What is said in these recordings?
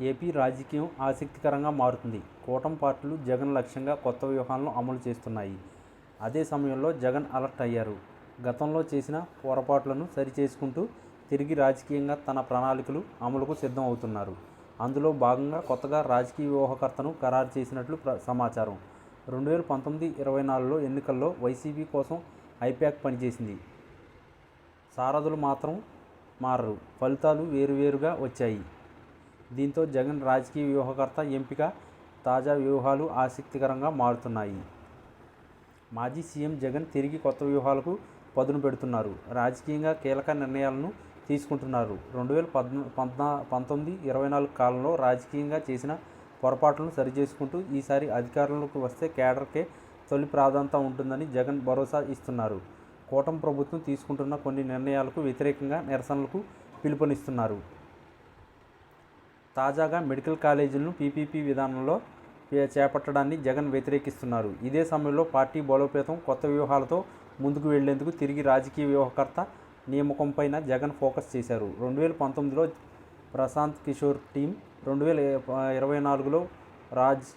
AP రాజకీయం ఆసక్తికరంగా మారుతుంది. కూటమి పార్టీలు జగన్ లక్ష్యంగా కొత్త వ్యూహాలను అమలు చేస్తున్నాయి. అదే సమయంలో జగన్ అలర్ట్ అయ్యారు. గతంలో చేసిన పొరపాట్లను సరిచేసుకుంటూ తిరిగి రాజకీయంగా తన ప్రణాళికలు అమలుకు సిద్ధం అవుతున్నారు అందులో భాగంగా కొత్తగా రాజకీయ వ్యూహకర్తను ఖరారు చేసినట్లు సమాచారం. రెండు వేల పంతొమ్మిది ఇరవై నాలుగులో ఎన్నికల్లో వైసీపీ కోసం ఐప్యాక్ పనిచేసింది. సారథులు మాత్రం మారరు. ఫలితాలు వేరువేరుగా వచ్చాయి. దీంతో జగన్ రాజకీయ వ్యూహకర్త ఎంపిక తాజా వ్యూహాలు ఆసక్తికరంగా మారుతున్నాయి. మాజీ సీఎం జగన్ తిరిగి కొత్త వ్యూహాలకు పదును పెడుతున్నారు. రాజకీయంగా కీలక నిర్ణయాలను తీసుకుంటున్నారు. రెండు వేల పద్నా పంతొమ్మిది పంతొమ్మిది ఇరవై నాలుగు కాలంలో రాజకీయంగా చేసిన పొరపాట్లను సరిచేసుకుంటూ ఈసారి అధికారంలోకి వస్తే కేడర్కే తొలి ప్రాధాన్యత ఉంటుందని జగన్ భరోసా ఇస్తున్నారు. కూటమి ప్రభుత్వం తీసుకుంటున్న కొన్ని నిర్ణయాలకు వ్యతిరేకంగా నిరసనలకు పిలుపునిస్తున్నారు. తాజాగా మెడికల్ కాలేజీలను పీపీపీ విధానంలో చేపట్టడాన్ని జగన్ వ్యతిరేకిస్తున్నారు. ఇదే సమయంలో పార్టీ బలోపేతం కొత్త వ్యూహాలతో ముందుకు వెళ్ళేందుకు తిరిగి రాజకీయ వ్యూహకర్త నియామకంపైన జగన్ ఫోకస్ చేశారు. రెండు వేల పంతొమ్మిదిలో ప్రశాంత్ కిషోర్ టీం రెండు వేల ఇరవై నాలుగులో రాజ్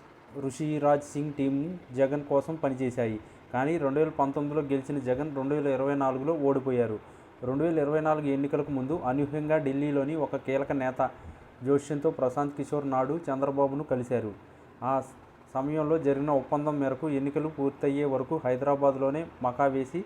ఋషిరాజ్ సింగ్ టీం జగన్ కోసం పనిచేశాయి. కానీ రెండు వేల పంతొమ్మిదిలో గెలిచిన జగన్ రెండు వేల ఇరవై నాలుగులో ఓడిపోయారు. రెండు వేల ఇరవై నాలుగు ఎన్నికలకు ముందు అనూహ్యంగా ఢిల్లీలోని ఒక కీలక నేత జోష్యంతో ప్రశాంత్ కిషోర్ నాడు చంద్రబాబును కలిశారు. ఆ సమయంలో జరిగిన ఒప్పందం మేరకు ఎన్నికలు పూర్తయ్యే వరకు హైదరాబాద్లోనే మకా వేసి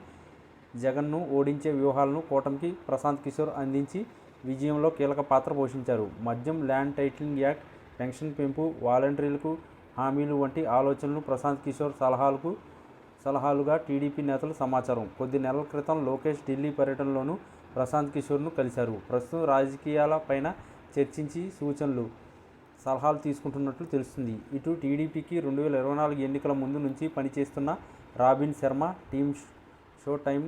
జగన్ను ఓడించే వ్యూహాలను కూటమికి ప్రశాంత్ కిషోర్ అందించి విజయంలో కీలక పాత్ర పోషించారు. మద్యం ల్యాండ్ టైటిలింగ్ యాక్ట్ పెన్షన్ పెంపు వాలంటీర్లకు హామీలు వంటి ఆలోచనలు ప్రశాంత్ కిషోర్ సలహాలకు సలహాలుగా టీడీపీ నేతలు సమాచారం. కొద్ది నెలల క్రితం లోకేష్ ఢిల్లీ పర్యటనలోనూ ప్రశాంత్ కిషోర్ను కలిశారు. ప్రస్తుతం రాజకీయాల పైన చర్చించి సూచనలు సలహాలు తీసుకుంటున్నట్లు తెలుస్తుంది. ఇటు టీడీపీకి రెండు వేల ఇరవై నాలుగు ఎన్నికల ముందు నుంచి పనిచేస్తున్న Robin Sharma team show time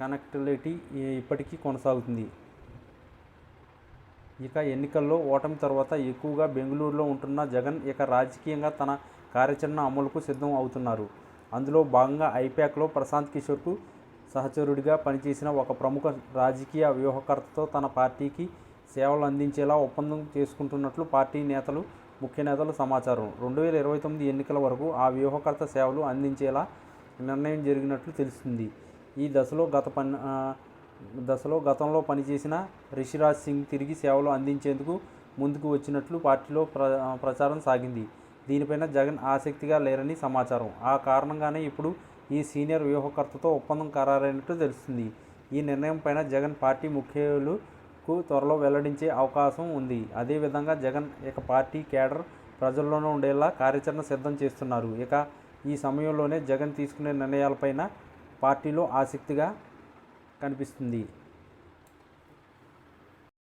connectivity ఇప్పటికీ కొనసాగుతుంది. ఇక ఎన్నికల్లో ఓటమి తర్వాత ఎక్కువగా బెంగళూరులో ఉంటున్న జగన్ ఇక రాజకీయంగా తన కార్యాచరణ అమలుకు సిద్ధం అవుతున్నారు. అందులో భాగంగా ఐప్యాక్లో ప్రశాంత్ కిషోర్కు సహచరుడిగా పనిచేసిన ఒక ప్రముఖ రాజకీయ వ్యూహకర్తతో తన పార్టీకి సేవలు అందించేలా ఒప్పందం చేసుకుంటున్నట్లు పార్టీ నేతలు ముఖ్య నేతలు సమాచారం. రెండు వేల ఇరవై తొమ్మిది ఎన్నికల వరకు ఆ వ్యూహకర్త సేవలు అందించేలా నిర్ణయం జరిగినట్లు తెలుస్తుంది. ఈ దశలో గత పని దశలో గతంలో పనిచేసిన రిషిరాజ్ సింగ్ తిరిగి సేవలు అందించేందుకు ముందుకు వచ్చినట్లు పార్టీలో ప్ర ప్రచారం సాగింది. దీనిపైన జగన్ ఆసక్తిగా లేరని సమాచారం. ఆ కారణంగానే ఇప్పుడు ఈ సీనియర్ వ్యూహకర్తతో ఒప్పందం ఖరారైనట్లు తెలుస్తుంది. ఈ నిర్ణయం పైన జగన్ పార్టీ ముఖ్యులు కు త్వరలో వెల్లడించే అవకాశం ఉంది. అదేవిధంగా జగన్ ఇక పార్టీ కేడర్ ప్రజల్లోనూ ఉండేలా కార్యాచరణ సిద్ధం చేస్తున్నారు. ఇక ఈ సమయంలోనే జగన్ తీసుకునే నిర్ణయాలపైన పార్టీలో ఆసక్తిగా కనిపిస్తుంది.